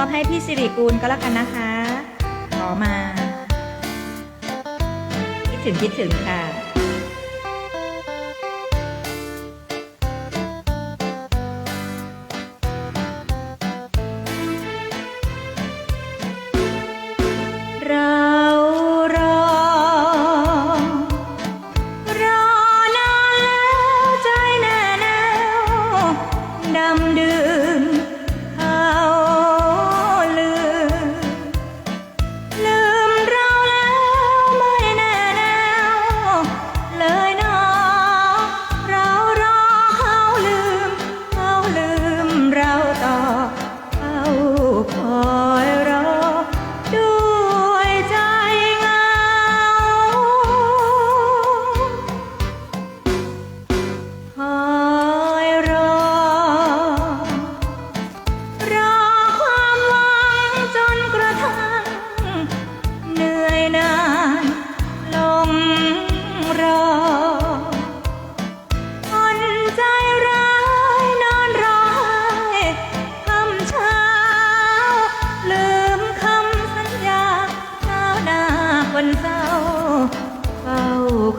อบให้พี่สิริกูลก็แล้วกันนะคะ ขอมา คิดถึงคิดถึงค่ะ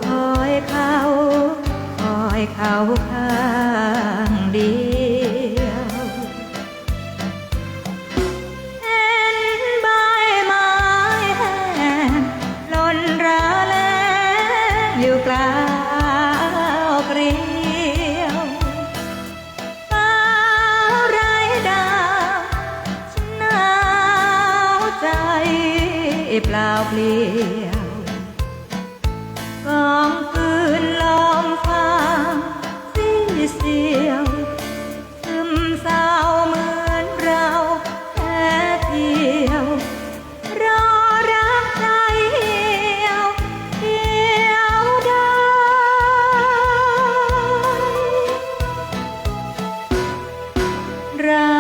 คอยเขาคอยเขาข้างเดียวเห็นใบไม้แห้งหล่นราแลงอยู่กลาวเกลียวฟ้าไร้ดาวฉันหนาวใจเปล่าเปลี่ยว กองคืนลอมฟ้าสีเสียวซึมเศร้าเหมือนเราแค่เที่ยว รอรักใจเหี่ยวเดียวดายเรา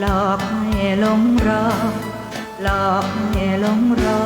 หลอกให้หลงรอ หลอกให้หลงรอ